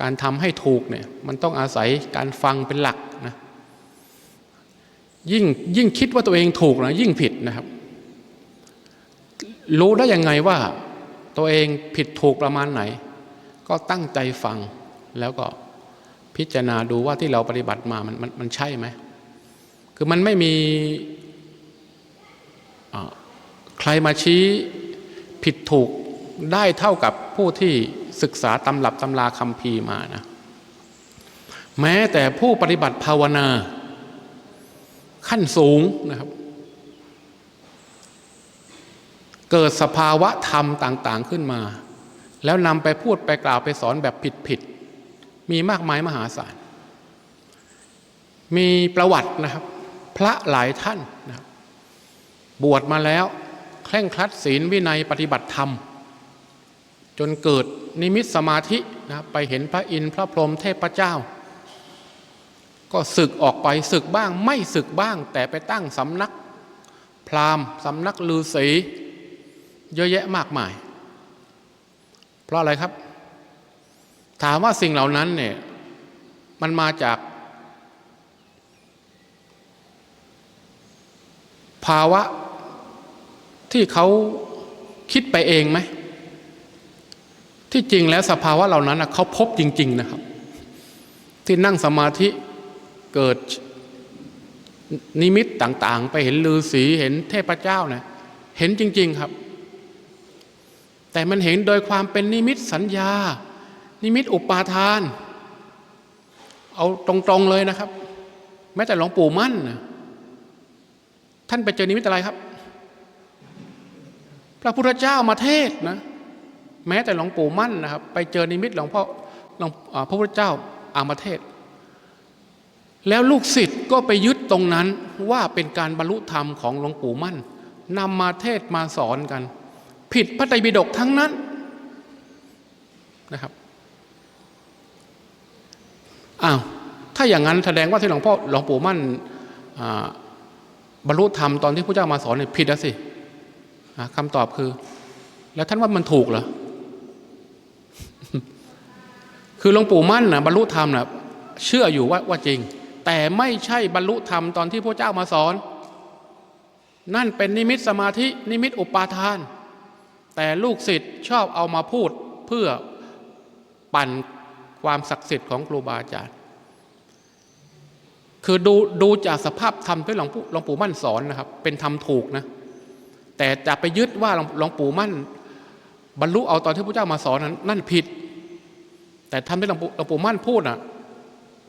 การทำให้ถูกเนี่ยมันต้องอาศัยการฟังเป็นหลักนะยิ่งยิ่งคิดว่าตัวเองถูกนะยิ่งผิดนะครับ รู้ได้ยังไงว่าตัวเองผิดถูกประมาณไหน ก็ตั้งใจฟังแล้วก็พิจารณาดูว่าที่เราปฏิบัติมามันมันมันใช่ไหมคือมันไม่มีใครมาชี้ผิดถูกได้เท่ากับผู้ที่ ศึกษาตำรับตำราคำพีมานะแม้แต่ผู้ปฏิบัติภาวนา ขั้นสูงนะครับ เกิดสภาวะธรรมต่าง ๆขึ้นมา แล้วนำไปพูดไปกล่าวไปสอนแบบผิดๆมีมากมายมหาศาล มีประวัตินะครับ พระหลายท่านนะครับบวชมาแล้วเคร่งครัดศีลวินัยปฏิบัติธรรม จนเกิดนิมิตสมาธินะไปเห็นพระอินทร์พระพรหมเทพเจ้า ก็ศึกออกไปศึกบ้างไม่ศึกบ้าง แต่ไปตั้งสำนักพราหมณ์สำนักลือศีเยอะแยะมากมาย เพราะอะไรครับ ถามว่าสิ่งเหล่านั้นเนี่ยมันมาจาก ภาวะที่เขาคิดไปเองไหม ที่จริงแล้วสภาวะเหล่านั้นเขาพบจริง ๆนะครับ ที่นั่งสมาธิเกิดนิมิตต่างๆ ไปเห็นลือสีเห็นเทพเจ้านะเห็นจริง ๆครับ แต่มันเห็นโดยความเป็นนิมิตสัญญา นิมิตอุปาทาน เอาตรงๆเลยนะครับ แม้แต่หลวงปู่มั่นนะท่านไปเจอนิมิตอะไรครับ พระพุทธเจ้ามาเทศนะ แม้แต่หลวงปู่มั่นนะครับ ไปเจอนิมิตหลวงพ่อหลวงพระพุทธเจ้าอามาเทศ แล้วลูกศิษย์ก็ไปยึดตรงนั้นว่าเป็นการบรรลุธรรมของหลวงปู่มั่นนำมาเทศมาสอนกัน ผิดพระไตรปิฎกทั้งนั้นนะครับอ้าวถ้าอย่างนั้นแสดงว่าที่หลวงพ่อหลวงปู่มั่นบรรลุธรรมตอนที่พระเจ้ามาสอนเนี่ยผิดแล้วสิคำตอบคือ แล้วท่านว่ามันถูกเหรอ คือหลวงปู่มั่นนะบรรลุธรรมนะเชื่ออยู่ว่าว่าจริง แต่ไม่ใช่บรรลุธรรมตอนที่พระเจ้ามาสอน นั่นเป็นนิมิตสมาธินิมิตอุปาทาน แต่ลูกศิษย์ชอบเอามาพูดเพื่อปั่นความศักดิ์สิทธิ์ของครูบาอาจารย์ คือดูดูจากสภาพธรรมที่หลวงปู่หลวงปู่มั่นสอนนะครับ เป็นธรรมถูกนะ แต่จะไปยึดว่าหลวงปู่มั่น บรรลุเอาตอนที่พระเจ้ามาสอนนั้น นั่นผิด แต่ทำที่หลวงปู่หลวงปู่มั่นพูดอะ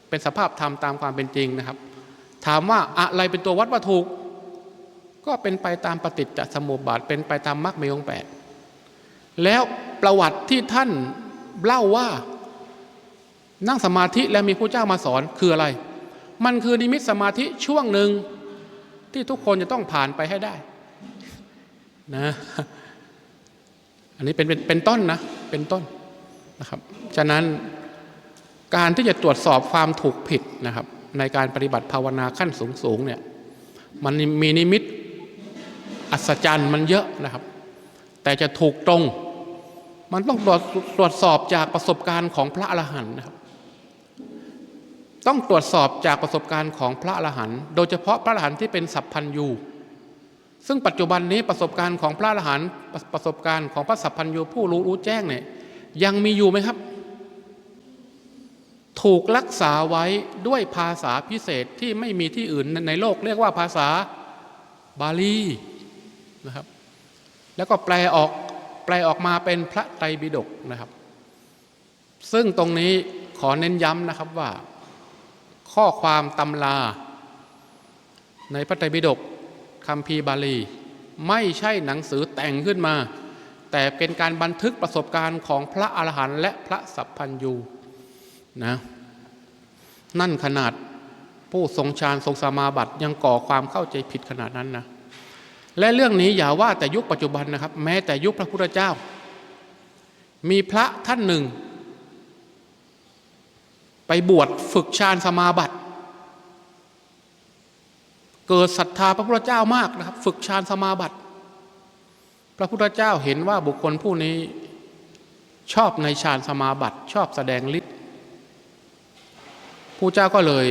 เป็นสภาพธรรมตามความเป็นจริงนะครับ ถามว่าอะไรเป็นตัววัดว่าถูก ก็เป็นไปตามปฏิจจสมุปบาทเป็นไปตามมรรคมีองแปดแล้วประวัติที่ท่านเล่าว่านั่งสมาธิแล้วมีพระเจ้ามาสอนคืออะไร มันคือนิมิตสมาธิช่วงหนึ่งที่ทุกคนจะต้องผ่านไปให้ได้นะอันนี้เป็นเป็นเป็นต้นนะ เป็นต้น นะครับ ฉะนั้นการที่จะตรวจสอบความถูกผิดนะครับ ในการปฏิบัติภาวนาขั้นสูงสูงเนี่ยมันมีนิมิตอัศจรรย์มันเยอะนะครับ แต่จะถูกตรง มันต้องตรวจตรวจสอบจากประสบการณ์ของพระอรหันต์นะครับ ต้องตรวจสอบจากประสบการณ์ของพระอรหันต์โดยเฉพาะพระอรหันต์ที่เป็นสัพพัญยูซึ่งปัจจุบันนี้ประสบการณ์ของพระอรหันต์ประสบการณ์ของพระสัพพัญญูผู้รู้รู้แจ้งเนี่ย ยังมีอยู่ไหมครับ ถูกรักษาไว้ด้วยภาษาพิเศษที่ไม่มีที่อื่นในโลก เรียกว่าภาษาบาลีนะครับ แล้วก็แปลออกแปลออกมาเป็นพระไตรปิฎกนะครับ ซึ่งตรงนี้ขอเน้นย้ำนะครับว่า ข้อความตำราในพระไตรปิฎกคำพีบาลี ไม่ใช่หนังสือแต่งขึ้นมา แต่เป็นการบันทึกประสบการณ์ของพระอรหันต์และพระสัพพัญญูนะนั่นขนาดผู้ทรงฌานทรงสมาบัติยังก่อความเข้าใจผิดขนาดนั้นนะและเรื่องนี้อย่าว่าแต่ยุคปัจจุบันนะครับ แม้แต่ยุคพระพุทธเจ้า มีพระท่านหนึ่ง ไปบวชฝึกฌานสมาบัติ เกิดศรัทธาพระพุทธเจ้า มากนะครับ ฝึกฌานสมาบัติ พระพุทธเจ้าเห็นว่าบุคคลผู้นี้ชอบในฌานสมาบัติชอบแสดงฤทธิ์ผู้เจ้าก็เลย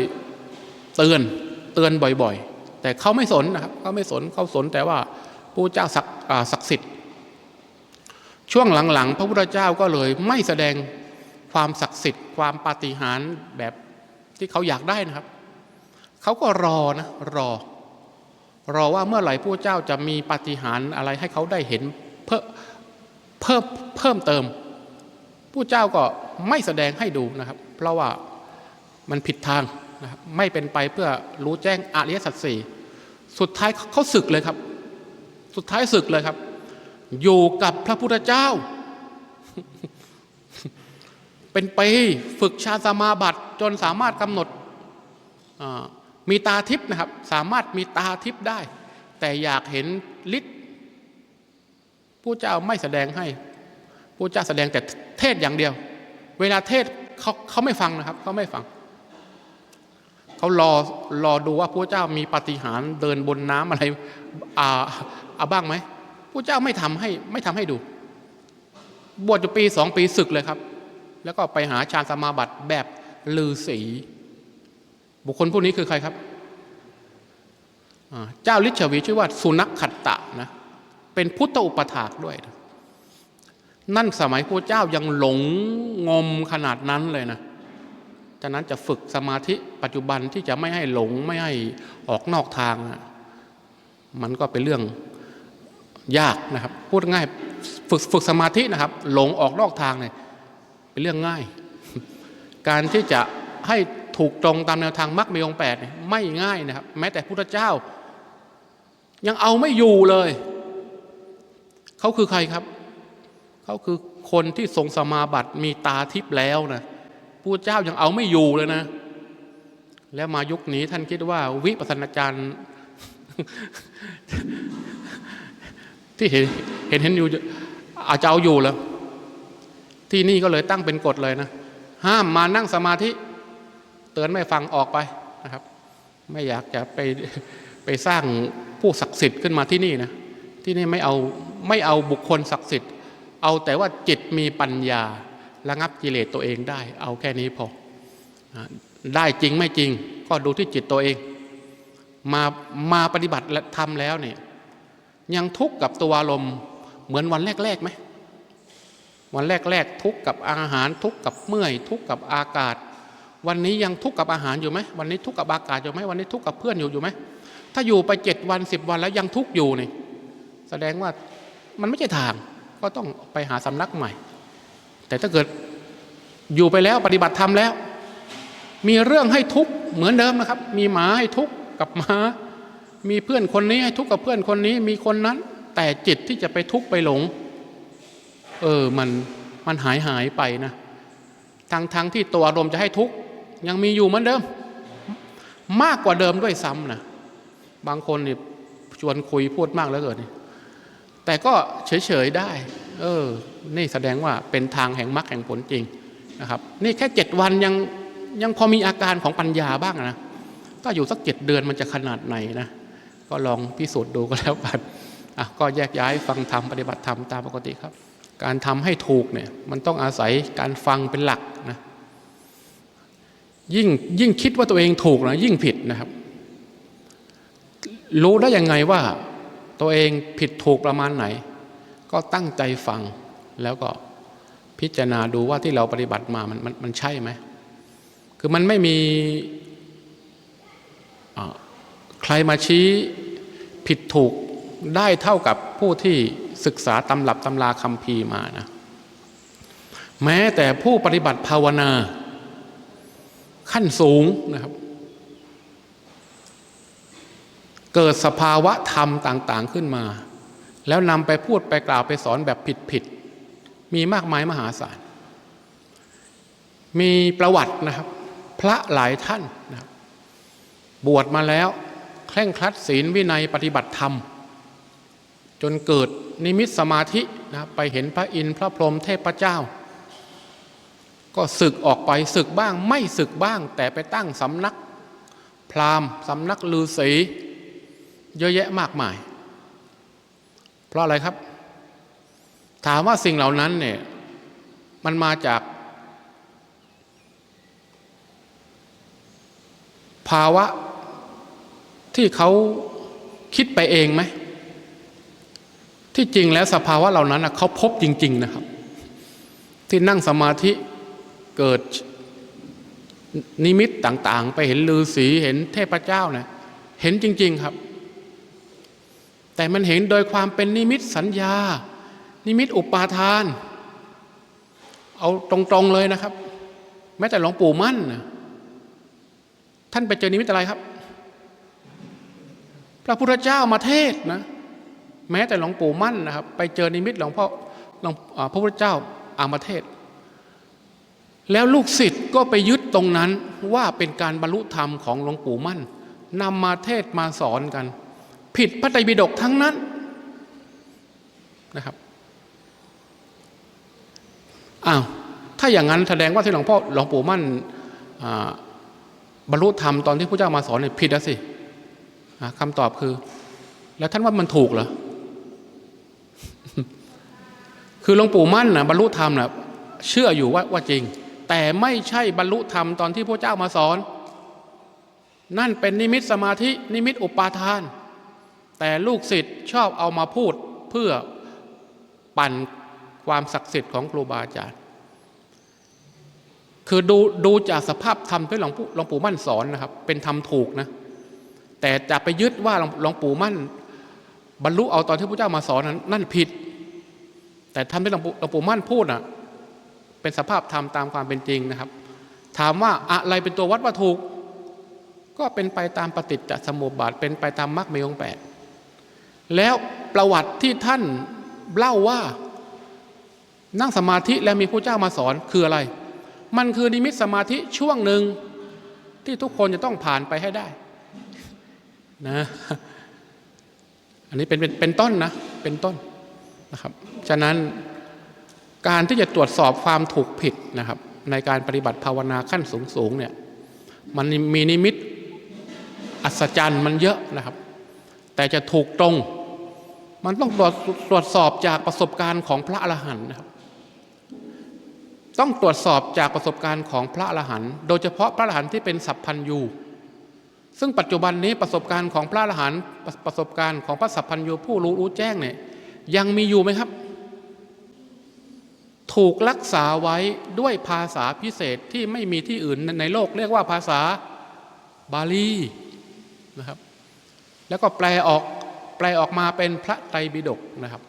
เตือนเตือนบ่อยๆ แต่เขาไม่สนนะครับเขาไม่สนเขาสนแต่ว่าผู้เจ้าศักดิ์ศักดิ์สิทธิ์ ช่วงหลังๆ พระพุทธเจ้าก็เลยไม่แสดงความศักดิ์สิทธิ์ ความปาฏิหาริย์แบบที่เขาอยากได้นะครับ เขาก็รอนะรอ รอว่าเมื่อไหร่ผู้เจ้าจะมีปาฏิหาริย์อะไรให้เขาได้เห็นเพิ่มเพิ่มเพิ่มเติม ผู้เจ้าก็ไม่แสดงให้ดูนะครับ เพราะว่ามันผิดทางนะครับไม่เป็นไปเพื่อรู้แจ้งอริยสัจสี่สุดท้ายเขาศึกเลยครับ สุดท้ายศึกเลยครับ อยู่กับพระพุทธเจ้า เป็นไปฝึกชาสมาบัติจนสามารถกำหนดอ่า มีตาทิพย์นะครับ สามารถมีตาทิพย์ได้ แต่อยากเห็นฤทธิ์ผู้เจ้าไม่แสดงให้ผู้เจ้าแสดงแต่เทศอย่างเดียว เวลาเทศเขาเขาไม่ฟังนะครับเขาไม่ฟังเขารอรอดูว่าพระเจ้ามีปฏิหารเดินบนน้ำอะไรอ่าอาบ้างไหมพระเจ้าไม่ทำให้ไม่ทำให้ดู บวชอยู่ปีสองปีศึกเลยครับ แล้วก็ไปหาฌานสมาบัติแบบลือสี บุคคลผู้นี้คือใครครับเจ้าลิชวีชื่อว่าสุนัขขัตตะนะเป็นพุทธอุปถากด้วยนะนั่นสมัยพระเจ้ายังหลงงมขนาดนั้นเลยนะฉะนั้นจะฝึกสมาธิปัจจุบันที่จะไม่ให้หลงไม่ให้ออกนอกทาง มันก็เป็นเรื่องยากนะครับ พูดง่ายฝึกฝึกสมาธินะครับ หลงออกนอกทางเนี่ยเป็นเรื่องง่าย การที่จะให้ ถูกตรงตามแนวทางมรรคมีองแปดไม่ง่ายนะครับ แม้แต่พุทธเจ้า ยังเอาไม่อยู่เลย เขาคือใครครับ เขาคือคนที่ทรงสมาบัติมีตาทิพย์แล้วนะผู้เจ้ายังเอาไม่อยู่เลยนะ แล้วมายุคนี้ท่านคิดว่า วิปัสสนาจารย์ที่เห็นเห็นเห็นอยู่อาจจะเอาอยู่แล้ว ที่นี่ก็เลยตั้งเป็นกฎเลยนะ ห้ามมานั่งสมาธิ ตือนไม่ฟังออกไปนะครับ ไม่อยากจะไปไปสร้างผู้ศักดิ์สิทธิ์ขึ้นมาที่นี่นะที่นี่ไม่เอาไม่เอาบุคคลศักดิ์สิทธิ์ เอาแต่ว่าจิตมีปัญญาระงับกิเลสตัวเองได้ เอาแค่นี้พอได้จริงไม่จริง ก็ดูที่จิตตัวเอง มามาปฏิบัติและทำแล้วเนี่ยยังทุกข์กับตัวอารมณ์เหมือนวันแรกๆไหมวันแรกๆทุกข์กับอาหารทุกข์กับเมื่อย ทุกข์กับอากาศ วันนี้ยังทุกข์กับอาหารอยู่ไหมวันนี้ทุกข์กับอากาศอยู่ไหมวันนี้ทุกข์กับเพื่อนอยู่อยู่ไหมถ้าอยู่ไปเจ็ดวันสิบวันแล้วยังทุกข์อยู่นี่แสดงว่ามันไม่ใช่ทางก็ต้องไปหาสำนักใหม่ แต่ถ้าเกิดอยู่ไปแล้วปฏิบัติธรรมแล้ว มีเรื่องให้ทุกข์เหมือนเดิมนะครับ มีหมาให้ทุกข์กับหมามีเพื่อนคนนี้ให้ทุกข์กับเพื่อนคนนี้มีคนนั้น แต่จิตที่จะไปทุกข์ไปหลง เออมันมันหายหายไปนะทั้งทั้งที่ตัวอารมณ์จะให้ทุกข์ ยังมีอยู่เหมือนเดิม มากกว่าเดิมด้วยซ้ำนะบางคนนี่ชวนคุยพูดมากแล้วเกินแต่ก็เฉยๆได้ เออ นี่แสดงว่าเป็นทางแห่งมรรคแห่งผลจริงนะครับ นี่แค่เจ็ดวันยังยังพอมีอาการของปัญญาบ้างนะถ้าอยู่สักเจ็ดเดือนมันจะขนาดไหนนะก็ลองพิสูจน์ดูก็แล้วกันอะก็แยกย้ายฟังธรรมปฏิบัติธรรมตามปกติครับ การทำให้ถูกเนี่ยมันต้องอาศัยการฟังเป็นหลักนะ ยิ่งยิ่งคิดว่าตัวเองถูกนะยิ่งผิดนะครับ รู้ได้ยังไงว่าตัวเองผิดถูกประมาณไหน ก็ตั้งใจฟังแล้วก็พิจารณาดูว่าที่เราปฏิบัติมามันมันมันใช่ไหมคือมันไม่มีใครมาชี้ผิดถูกได้เท่ากับผู้ที่ศึกษาตำรับตำราคำพีมานะ แม้แต่ผู้ปฏิบัติภาวนา ขั้นสูงนะครับ เกิดสภาวะธรรมต่าง ๆขึ้นมา แล้วนำไปพูดไปกล่าวไปสอนแบบผิดๆมีมากมายมหาศาล มีประวัตินะครับ พระหลายท่านนะครับบวชมาแล้วเคร่งครัดศีลวินัยปฏิบัติธรรม จนเกิดนิมิตสมาธินะไปเห็นพระอินทร์พระพรหมเทพเจ้า ก็ศึกออกไปศึกบ้างไม่ศึกบ้าง แต่ไปตั้งสำนัก พราหมณ์สำนักลือศีเยอะแยะมากมาย เพราะอะไรครับ ถามว่าสิ่งเหล่านั้นเนี่ยมันมาจาก ภาวะที่เขาคิดไปเองไหม ที่จริงแล้วสภาวะเหล่านั้นเขาพบจริง ๆนะครับ ที่นั่งสมาธิ เกิดนิมิตต่างๆ ไปเห็นฤาษีเห็นเทพเจ้านี่ยเห็นจริง ๆครับ แต่มันเห็นโดยความเป็นนิมิตสัญญา นิมิตอุปาทาน เอาตรงๆเลยนะครับ แม้แต่หลวงปู่มั่นนะท่านไปเจอนิมิตอะไรครับ พระพุทธเจ้ามาเทศนะ แม้แต่หลวงปู่มั่นนะครับ ไปเจอนิมิตหลวงพ่อหลวงพระพุทธเจ้าอามาเทศ แล้วลูกศิษย์ก็ไปยึดตรงนั้นว่าเป็นการบรรลุธรรมของหลวงปู่มั่นนำมาเทศมาสอนกัน ผิดพระไตรปิฎกทั้งนั้นนะครับอ้าวถ้าอย่างนั้นแสดงว่าที่หลวงพ่อหลวงปู่มั่นบรรลุธรรมตอนที่พระเจ้ามาสอนเนี่ยผิดแล้วสิคำตอบคือ แล้วท่านว่ามันถูกเหรอคือหลวงปู่มั่นนะบรรลุธรรมนะเชื่ออยู่ว่าว่าจริง แต่ไม่ใช่บรรลุธรรมตอนที่พระเจ้ามาสอน นั่นเป็นนิมิตสมาธินิมิตอุปาทาน แต่ลูกศิษย์ชอบเอามาพูดเพื่อปั่นความศักดิ์สิทธิ์ของครูบาอาจารย์ คือดูดูจากสภาพธรรมที่หลวงปู่หลวงปู่มั่นสอนนะครับ เป็นธรรมถูกนะ แต่จะไปยึดว่าหลวงงปู่มั่น บรรลุเอาตอนที่พระเจ้ามาสอนนั้นนั่นผิด แต่ทำที่หลวงปู่หลวงปู่มั่นพูดน่ะ เป็นสภาพธรรมตามความเป็นจริงนะครับ ถามว่าอะไรเป็นตัววัดว่าถูก ก็เป็นไปตามปฏิจจสมุปบาท เป็นไปตามมรรคมีองแปดแล้วประวัติที่ท่านเล่าว่านั่งสมาธิแล้วมีพระเจ้ามาสอนคืออะไร มันคือนิมิตสมาธิช่วงหนึ่งที่ทุกคนจะต้องผ่านไปให้ได้นะอันนี้เป็นเป็นเป็นต้นนะ เป็นต้นนะครับ ฉะนั้น การที่จะตรวจสอบความถูกผิดนะครับ ในการปฏิบัติภาวนาขั้นสูงสูงๆเนี่ยมันมีนิมิตอัศจรรย์มันเยอะนะครับ แต่จะถูกตรง มันต้องตรวจตรวจสอบจากประสบการณ์ของพระอรหันต์นะครับ ต้องตรวจสอบจากประสบการณ์ของพระอรหันต์โดยเฉพาะพระอรหันต์ที่เป็นสัพพัญญูซึ่งปัจจุบันนี้ประสบการณ์ของพระอรหันต์ประสบการณ์ของพระสัพพัญญูผู้รู้รู้แจ้งเนี่ยยังมีอยู่ไหมครับ ถูกรักษาไว้ด้วยภาษาพิเศษที่ไม่มีที่อื่นในโลกเรียกว่าภาษาบาลีนะครับ แล้วก็แปลออกแปลออกมาเป็นพระไตรปิฎกนะครับ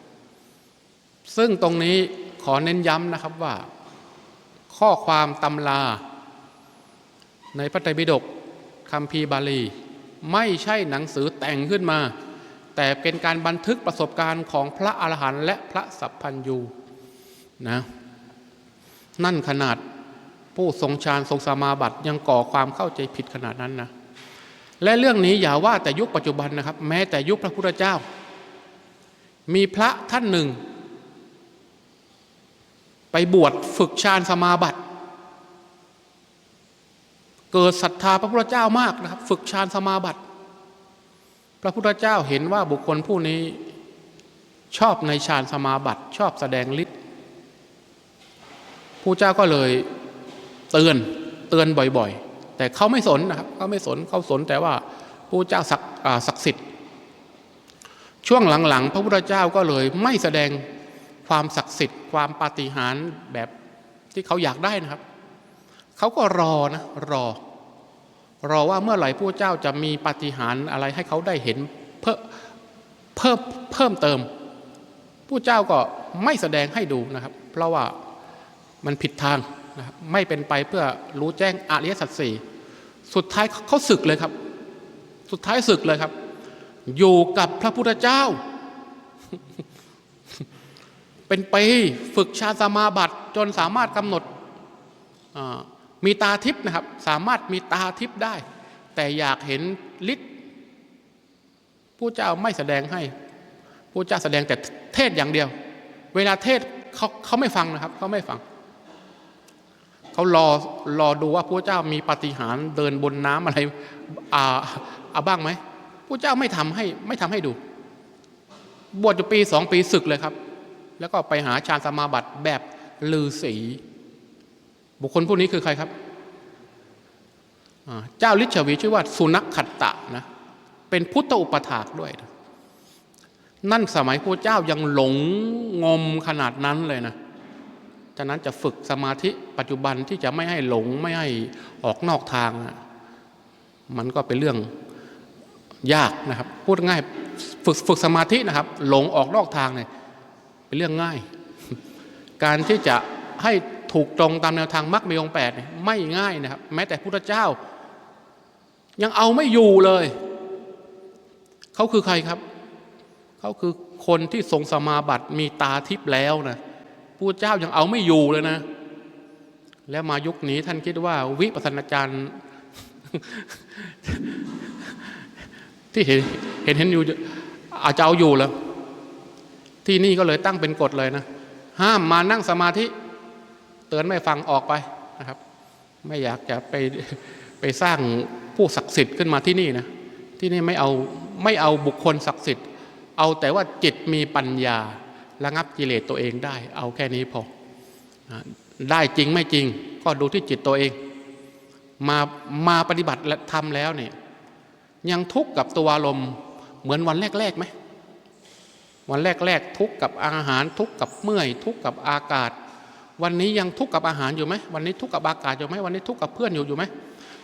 ซึ่งตรงนี้ขอเน้นย้ำนะครับว่า ข้อความตำราในพระไตรปิฎกคำพีบาลี ไม่ใช่หนังสือแต่งขึ้นมา แต่เป็นการบันทึกประสบการณ์ของพระอรหันต์และพระสัพพัญญู นะนั่นขนาดผู้ทรงฌานทรงสมาบัติยังก่อความเข้าใจผิดขนาดนั้นนะและเรื่องนี้อย่าว่าแต่ยุคปัจจุบันนะครับ แม้แต่ยุคพระพุทธเจ้า มีพระท่านหนึ่ง ไปบวชฝึกฌานสมาบัติ เกิดศรัทธาพระพุทธเจ้ามากนะครับ ฝึกฌานสมาบัติ พระพุทธเจ้าเห็นว่าบุคคลผู้นี้ชอบในฌานสมาบัติ ชอบแสดงฤทธิ ผู้เจ้าก็เลยเตือนเตือนบ่อยๆ แต่เขาไม่สนนะครับเขาไม่สนเขาสนแต่ว่าผู้เจ้าศักดิ์ศักดิ์สิทธิ์ช่วงหลังๆ พระพุทธเจ้าก็เลยไม่แสดงความศักดิ์สิทธิ์ ความปาฏิหาริย์แบบที่เขาอยากได้นะครับ เขาก็รอนะรอ รอว่าเมื่อไหร่ผู้เจ้าจะมีปาฏิหาริย์อะไรให้เขาได้เห็นเพิ่มเพิ่มเพิ่มเติม ผู้เจ้าก็ไม่แสดงให้ดูนะครับ เพราะว่า มันผิดทางนะไม่เป็นไปเพื่อรู้แจ้งอริยสัจสี่สุดท้ายเขาศึกเลยครับ สุดท้ายศึกเลยครับ อยู่กับพระพุทธเจ้า เป็นไปฝึกชาสมาบัติจนสามารถกำหนดมีตาทิพย์นะครับ สามารถมีตาทิพย์ได้ แต่อยากเห็นฤทธิ์ผู้เจ้าไม่แสดงให้ผู้เจ้าแสดงแต่เทศอย่างเดียว เวลาเทศเขาเขาไม่ฟังนะครับเขาไม่ฟัง เขารอรอดูว่าพระเจ้ามีปฏิหารเดินบนน้ำอะไรอ่าอาบ้างไหมพระเจ้าไม่ทำให้ไม่ทำให้ดู บวชอยู่ปีสองปีศึกเลยครับ แล้วก็ไปหาฌานสมาบัติแบบลือสีบุคคลผู้นี้คือใครครับเจ้าลิชวีชื่อว่าสุนัขขัตตะนะเป็นพุทธอุปถากด้วยนะนั่นสมัยพระเจ้ายังหลงงมขนาดนั้นเลยนะะนั้นจะฝึกสมาธิปัจจุบันที่จะไม่ให้หลงไม่ให้ออกนอกทาง มันก็เป็นเรื่องยากนะครับ พูดง่ายฝึกฝึกสมาธินะครับ หลงออกนอกทางเนี่ยเป็นเรื่องง่าย การที่จะให้ถูกตรงตามแนวทางมรรคมีองแปดไม่ง่ายนะครับ แม้แต่พุทธเจ้า ยังเอาไม่อยู่เลย เขาคือใครครับ เขาคือคนที่ทรงสมาบัติมีตาทิพย์แล้วนะ ผู้เจ้ายังเอาไม่อยู่เลยนะ แล้วมายุคนี้ท่านคิดว่า วิปัสสนาจารย์ที่เห็นเห็นเห็นอยู่อาจจะเอาอยู่แล้ว ที่นี่ก็เลยตั้งเป็นกฎเลยนะ ห้ามมานั่งสมาธิ เตือนไม่ฟังออกไปนะครับ ไม่อยากจะไปไปสร้างผู้ศักดิ์สิทธิ์ขึ้นมาที่นี่นะ ที่นี่ไม่เอาไม่เอาบุคคลศักดิ์สิทธิ์ เอาแต่ว่าจิตมีปัญญา ระงับกิเลสตัวเองได้ เอาแค่นี้พอได้จริงไม่จริง ก็ดูที่จิตตัวเอง มามาปฏิบัติและทำแล้วเนี่ยยังทุกข์กับตัวอารมณ์เหมือนวันแรกๆไหมวันแรกๆทุกข์กับอาหารทุกข์กับเมื่อย ทุกข์กับอากาศ วันนี้ยังทุกข์กับอาหารอยู่ไหมวันนี้ทุกข์กับอากาศอยู่ไหมวันนี้ทุกข์กับเพื่อนอยู่อยู่ไหม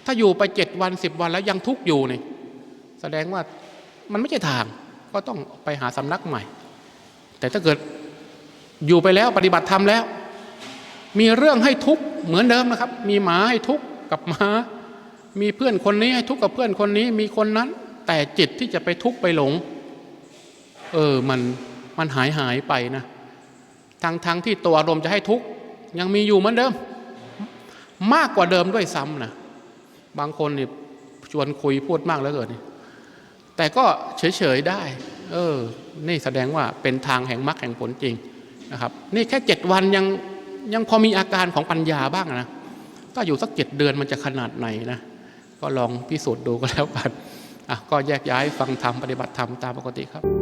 ถ้าอยู่ไปเจ็ดวันสิบวันแล้วยังทุกข์อยู่นี่แสดงว่ามันไม่ใช่ทางก็ต้องไปหาสำนักใหม่ แต่ถ้าเกิดอยู่ไปแล้วปฏิบัติธรรมแล้ว มีเรื่องให้ทุกข์เหมือนเดิมนะครับ มีหมาให้ทุกข์กับหมามีเพื่อนคนนี้ให้ทุกข์กับเพื่อนคนนี้ มีคนนั้น แต่จิตที่จะไปทุกข์ไปหลง เออมันมันหายหายไปนะทั้งทั้งที่ตัวอารมณ์จะให้ทุกข์ยังมีอยู่เหมือนเดิม มากกว่าเดิมด้วยซ้ำนะบางคนนี่ชวนคุยพูดมากเหลือเกินนี่แต่ก็เฉยๆได้ เออ นี่แสดงว่าเป็นทางแห่งมรรคแห่งผลจริงนะครับ นี่แค่เจ็ดวันยังยังพอมีอาการของปัญญาบ้างนะก็อยู่สักเจ็ดเดือนมันจะขนาดไหนนะก็ลองพิสูจน์ดูก็แล้วกันอะก็แยกย้ายฟังธรรมปฏิบัติธรรมตามปกติครับ